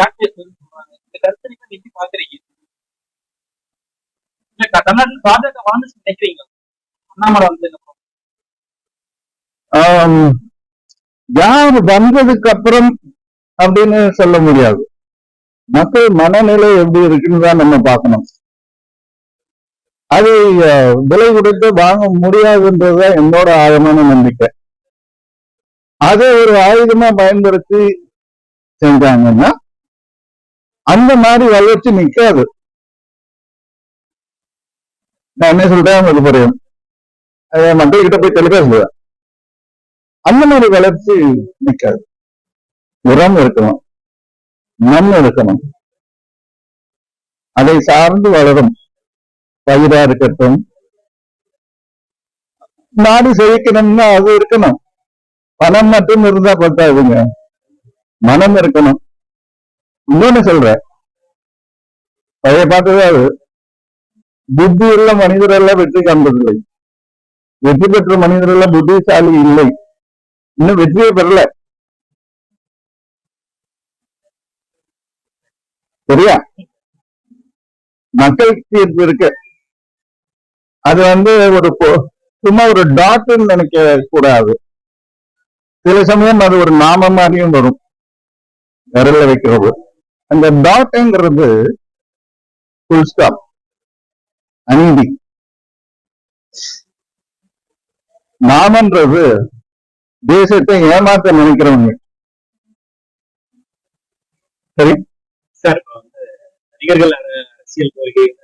Doctors இந்த நீங்க பாக்குறீங்க பாஜக வாழ்ந்து நினைக்கிறீங்க அண்ணாமலை வந்ததுக்கு அப்புறம் யார் வந்ததுக்கு அப்புறம் அப்படின்னு சொல்ல முடியாது. மக்கள் மனநிலை எப்படி இருக்குன்னு தான் நம்ம பார்க்கணும். அது விலை கொடுத்து வாங்க முடியாதுன்றதுதான் என்னோட ஆழமான நம்பிக்கை. அதை ஒரு ஆயுதமா பயன்படுத்தி செஞ்சாங்கன்னா அந்த மாதிரி வளர்ச்சி நிக்காது. நான் என்ன சொல்றேன் உங்களுக்கு புரியும். மக்கள் கிட்ட போய் தெளிவாக அந்த மாதிரி வளர்ச்சி நிக்காது. உரம் இருக்கணும். மண் இருக்கணும். அதை சார்ந்து வளரும். பயிரா இருக்கட்டும். நாடு செழிக்கணும்னா அது இருக்கணும். பணம் மட்டும் இருந்தா பத்தாதுங்க. மனம் இருக்கணும். இன்னொன்னு சொல்ற. பழைய பார்த்ததாவது புத்தி உள்ள மனிதரெல்லாம் வெற்றி காண்பதில்லை. வெற்றி பெற்ற மனிதர் எல்லாம் புத்திசாலி இல்லை. இன்னும் வெற்றியே பெறல. சரியா? மக்கள் தீர்ப்பு இருக்கு. அது வந்து ஒரு சும்மா ஒரு டாட்னு நினைக்க கூடாது சில சமயம் அது ஒரு நாம மாதிரியும் வரும். விரல்ல வைக்கிறது. அந்த டாட்ங்கிறது ஃபுல் ஸ்டாப் அநீதி. நாமன்றது தேசத்தை ஏமாத்த நினைக்கிறவங்க. சரி. சார் நடிகர்கள் அர- அரசியல் கோரிக்கை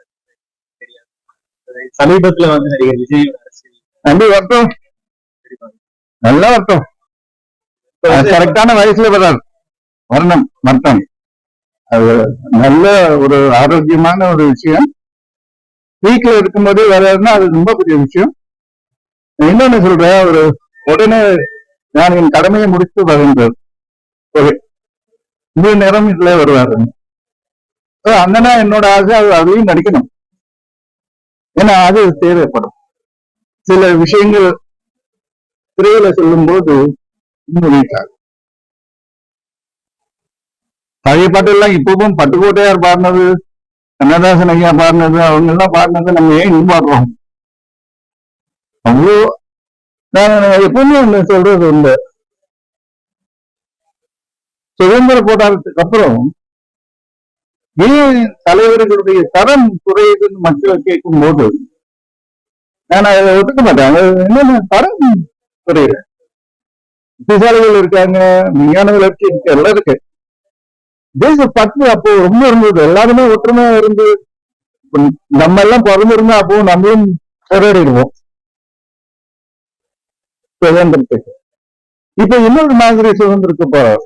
சமீபத்துல வந்து நடிகர் விஜய் அரசியல். நம்பி வரட்டும் நல்லா வரட்டும் கரெக்டான வயசுல வர்றார் வரணும் வரட்டும் அது நல்ல ஒரு ஆரோக்கியமான ஒரு விஷயம். வீட்டுல இருக்கும்போதே வராதுன்னா அது ரொம்ப பெரிய விஷயம். இன்னொன்னு சொல்றேன் ஒரு உடனே நான் என் கடமையை முடித்து வருகின்றது ஒரு இந்த நேரம் இதுல வருவாரு. அண்ணனா என்னோட ஆசை அது அதையும் நடிக்கணும். ஏன்னா அது தேவைப்படும். சில விஷயங்கள் திரையில சொல்லும்போது இன்னும் வீட்டாகும் பழைய பாட்டெல்லாம் இப்பவும் பட்டுக்கோட்டையார் பாடினது கண்ணதாசன் ஐயா பாடினது அவங்க எல்லாம் பாடினது நம்ம ஏன் இன்னும் பாடுறோம்? அவ்வளோ நான் எப்பவுமே ஒண்ணு சொல்றது உண்டு. சுதந்திர போராட்டத்துக்கு அப்புறம் ஏன் தலைவர்களுடைய தரம் குறையுதுன்னு மக்கள் கேட்கும் போது நான் அதை ஒத்துக்க மாட்டேன். என்ன தரம் குறையுது? புத்திசாலிகள் இருக்காங்க விஞ்ஞான வளர்ச்சி இருக்கு எல்லாம் இருக்கு. தேச அப்போ ரொம்ப இருந்தது. எல்லாருமே ஒற்றுமையா இருந்து நம்ம எல்லாம் பிறந்திருந்தா அப்போ நம்மளும் போராடிடுவோம். சுதந்திரத்துக்கு. இப்ப இன்னொரு மாதிரி சுதந்திரத்துக்கு போறோம்.